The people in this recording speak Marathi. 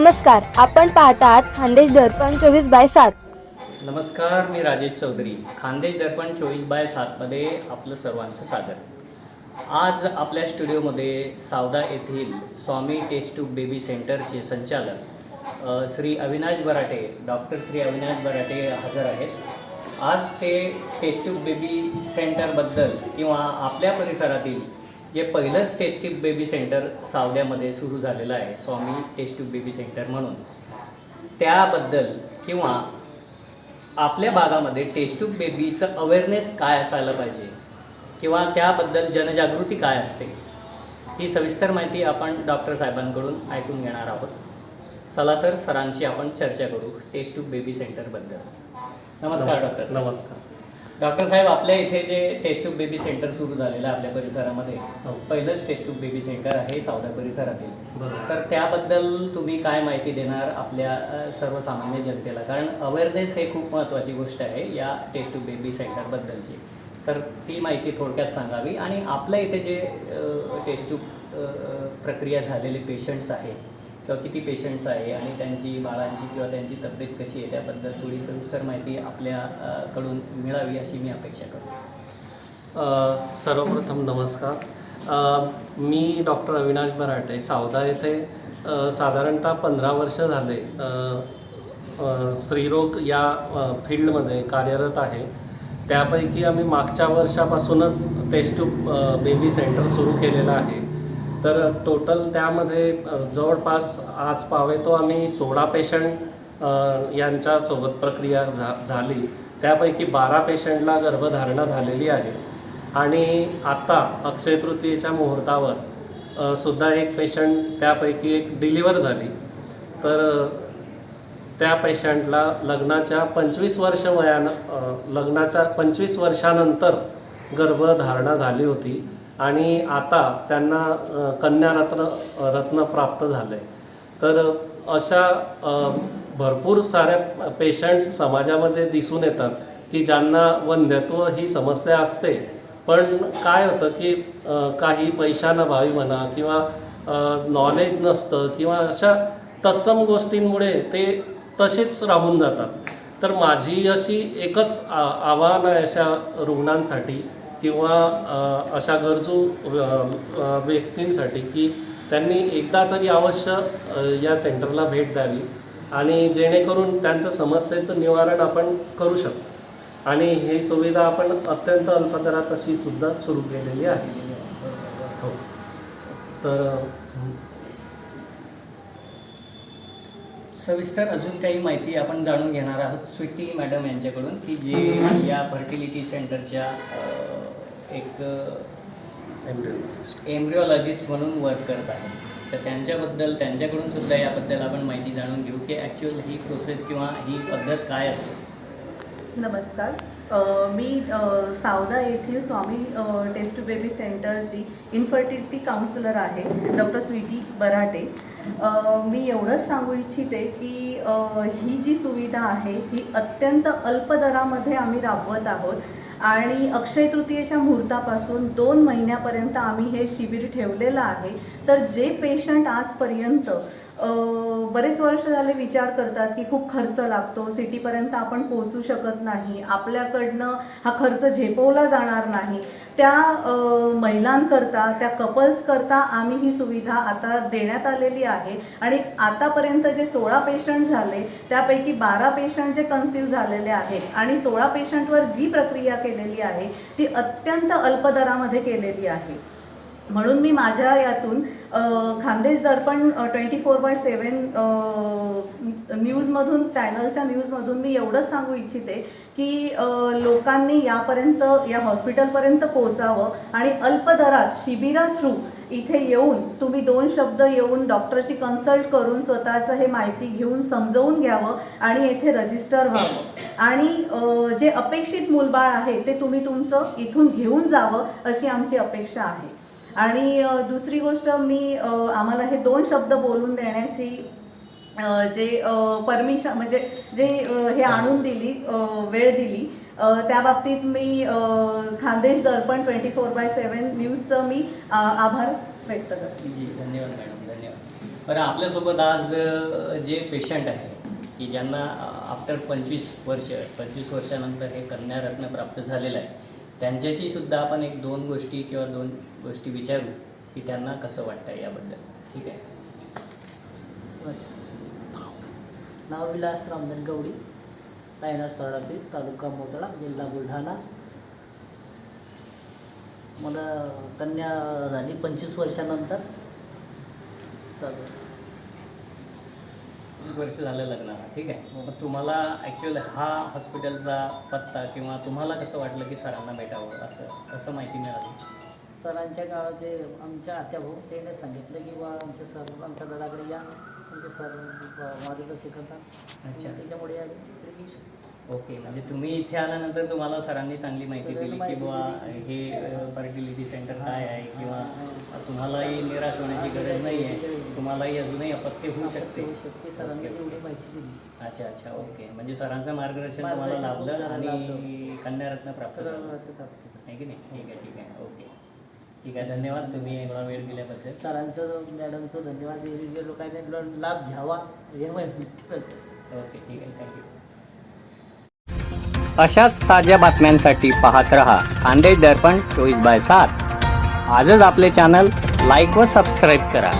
नमस्कार आपण पाहतात खानदेश दर्पण चोवीस बाय सात. नमस्कार मी राजेश चौधरी. खानदेश दर्पण चोवीस बाय सातमध्ये आपलं सर्वांचं स्वागत. आज आपल्या स्टुडिओमध्ये सावदा येथील स्वामी टेस्ट टू बेबी सेंटरचे संचालक श्री अविनाश बराटे डॉक्टर श्री अविनाश बराटे हजर आहेत. आज ते टेस्ट टू बेबी सेंटरबद्दल किंवा आपल्या परिसरातील जे पहिलंच टेस्ट ट्यूब बेबी सेंटर सावद्यामध्ये सुरू झालेलं आहे. Swami test tube baby centre म्हणून. त्याबद्दल किंवा आपल्या भागामध्ये टेस्ट ट्यूब बेबीचं अवेअरनेस काय असायला पाहिजे? किंवा त्याबद्दल जनजागृती काय असते? ही सविस्तर माहिती आपण डॉक्टर साहेबांकडून ऐकून घेणार आहोत. चला तर सरांशी आपण चर्चा करू टेस्ट ट्यूब बेबी सेंटरबद्दल नमस्कार डॉक्टर नमस्कार. डॉक्टर साहेब आपल्या इथे जे टेस्ट ट्यूब बेबी सेंटर सुरू झालेलं आहे आपल्या परिसरामध्ये हो. पहिलंच टेस्ट ट्यूब बेबी सेंटर आहे सावदा परिसरातील. बरोबर. तर त्याबद्दल तुम्ही काय माहिती देणार आपल्या सर्वसामान्य जनतेला? कारण अवेअरनेस हे खूप महत्त्वाची गोष्ट आहे या टेस्ट टू बेबी सेंटरबद्दलची तर ती माहिती थोडक्यात सांगावी. आणि आपल्या इथे जे टेस्ट टू प्रक्रिया झालेले पेशंट्स आहेत किंवा किती पेशंट्स आहे आणि त्यांची बाळांची किंवा त्यांची तब्येत कशी आहे त्याबद्दल थोडी सविस्तर माहिती आपल्याकडून मिळावी अशी मी अपेक्षा करतो. सर्वप्रथम नमस्कार. मी डॉक्टर अविनाश बराटे सावदा येथे साधारणतः पंधरा वर्ष झाले स्त्रीरोग या फील्डमध्ये कार्यरत आहे. त्यापैकी आम्ही मागच्या वर्षापासूनच टेस्ट ट्यूब बेबी सेंटर सुरू केलेलं आहे. तर टोटल त्यामध्ये जवळपास आज पावे तो आम्ही सोळा पेशंट यांच्यासोबत प्रक्रिया झा झाली. त्यापैकी बारा पेशंटला गर्भधारणा झालेली आहे. आणि आता अक्षय तृतीयेच्या मुहूर्तावर सुद्धा एक पेशंट त्यापैकी एक डिलिव्हर झाली. तर त्या पेशंटला लग्नाच्या पंचवीस वर्ष वयानं लग्नाच्या पंचवीस वर्षानंतर गर्भधारणा झाली होती. आणि आता त्यांना कन्यारत्न रत्न प्राप्त झालं आहे तर अशा भरपूर साऱ्या पेशंट्स समाजामध्ये दिसून येतात की ज्यांना वंध्यत्व ही समस्या असते. पण काय होतं की काही पैशानभावी म्हणा किंवा नॉलेज नसतं किंवा अशा तत्सम गोष्टींमुळे ते तसेच राहून जातात. तर माझी अशी एकच आ आव्हान आहे अशा रुग्णांसाठी. किंवा अशा गरजू व्यक्तींसाठी की त्यांनी एकदा तरी अवश्य या सेंटरला भेट द्यावी आणि जेणेकरून त्यांचं समस्येचं निवारण आपण करू शकतो आणि ही सुविधा आपण अत्यंत अल्प दरात अशी सुद्धा सुरू केलेली आहे. हो. तर सविस्तर अजून काही माहिती आपण जाणून घेणार आहोत स्वीटी मॅडम यांच्याकडून की जे या फर्टिलिटी सेंटरच्या एक एम्ब्रिओलॉजिस्ट म्हणून वर्क करत आहेत तर त्यांच्याबद्दल त्यांच्याकडून सुद्धा याबद्दल आपण माहिती जाणून घेऊ की ॲक्च्युअल ही प्रोसेस किंवा ही पद्धत काय असते. नमस्कार. मी सावदा येथील स्वामी टेस्ट टू बेबी सेंटरची इन्फर्टिलिटी काउन्सिलर आहे डॉक्टर स्वीटी बराटे. मी एवढंच सांगू इच्छिते की ही जी सुविधा आहे ही अत्यंत अल्प दरामध्ये आम्ही राबवत आहोत. आणि अक्षय तृतीयेच्या मुहूर्तापासून दोन महिन्यापर्यंत आम्ही हे शिबिर ठेवलेलं आहे. तर जे पेशंट आजपर्यंत बरेच वर्ष झाले विचार करतात की खूप खर्च लागतो सिटीपर्यंत आपण पोहोचू शकत नाही आपल्याकडनं हा खर्च झेपवला जाणार नाही. त्या महिलांकरता त्या कपल्सकरता आम्ही ही सुविधा आता देण्यात आलेली आहे. आणि आतापर्यंत जे सोळा पेशंट झाले त्यापैकी बारा पेशंट जे कन्सिव्ह झालेले आहेत आणि सोळा पेशंटवर जी प्रक्रिया केलेली आहे ती अत्यंत अल्प दरामध्ये केलेली आहे. म्हणून मी माझ्या यातून Khandesh Darpan twenty four by seven न्यूजमधून चॅनलच्या न्यूजमधून मी एवढंच सांगू इच्छिते की लोकांनी यापर्यंत या हॉस्पिटलपर्यंत पोहोचावं आणि अल्प दरात शिबिरा थ्रू इथे येऊन तुम्ही दोन शब्द येऊन डॉक्टरशी कन्सल्ट करून स्वतःचं हे माहिती घेऊन समजवून घ्यावं आणि येथे रजिस्टर व्हावं. आणि जे अपेक्षित मूलबाळ आहे ते तुम्ही तुमचं इथून घेऊन जावं अशी आमची अपेक्षा आहे. आणि दुसरी गोष्ट मी आम्हाला हे दोन शब्द बोलून देण्याची जे परमिशन म्हणजे जे हे आणून दिली वेळ दिली त्या बाबतीत मी Khandesh Darpan twenty four by seven न्यूजचं मी आभार व्यक्त करते. जी धन्यवाद मॅडम धन्यवाद. बरं आपल्यासोबत आज जे पेशंट आहे की ज्यांना आफ्टर पंचवीस वर्ष पंचवीस वर्षानंतर हे कन्यारत्न प्राप्त झालेलं आहे त्यांच्याशी सुद्धा आपण एक दोन गोष्टी किंवा दोन गोष्टी विचारू की त्यांना कसं वाटतं याबद्दल. ठीक आहे? नाव विलास रामधन गवडी रायनार सरडापी तालुका मोतळा जिल्हा बुलढाणा. मला कन्या झाली पंचवीस वर्षानंतर. चालू वर्ष झालं लग्नाला ठीक आहे? मग तुम्हाला ॲक्च्युअल हा हॉस्पिटलचा पत्ता किंवा तुम्हाला कसं वाटलं की सरांना भेटावं असं कसं माहिती मिळाली? सरांच्या गावाचे आमच्या आत्या भाऊ त्याने सांगितलं की बा आमचे सर आमच्या गडाकडे या आमचे सर मार्गदर्शन करतात. अच्छा. त्याच्यामुळे आम्ही इकडे येऊ शकतो. ओके म्हणजे तुम्ही इथे आल्यानंतर तुम्हाला सरांनी चांगली माहिती दिली की बुवा हे फर्टिलिटी सेंटर काय आहे? किंवा तुम्हालाही निराश होण्याची गरज नाही आहे. तुम्हालाही अजूनही अपत्य होऊ शकते. होऊ शकते. सरांनी एवढी माहिती दिली. अच्छा अच्छा. ओके. म्हणजे सरांचं मार्गदर्शन तुम्हाला लाभलं आणि. कन्यारत्न प्राप्त आहे की नाही? ठीक आहे ठीक आहे. ओके. ठीक आहे. धन्यवाद तुम्ही एवढा वेळ दिल्याबद्दल. सरांचं मॅडमचं धन्यवाद. वेगवेगळ्या लोकांनी लाभ घ्यावा हे माहिती ओके. ठीक आहे. थँक्यू अशाच ताज्या बातम्यांसाठी पाहत रहा. खानदेश दर्पण चोवीस बाय सात. आजच आपले चॅनल लाईक व सबस्क्राईब करा.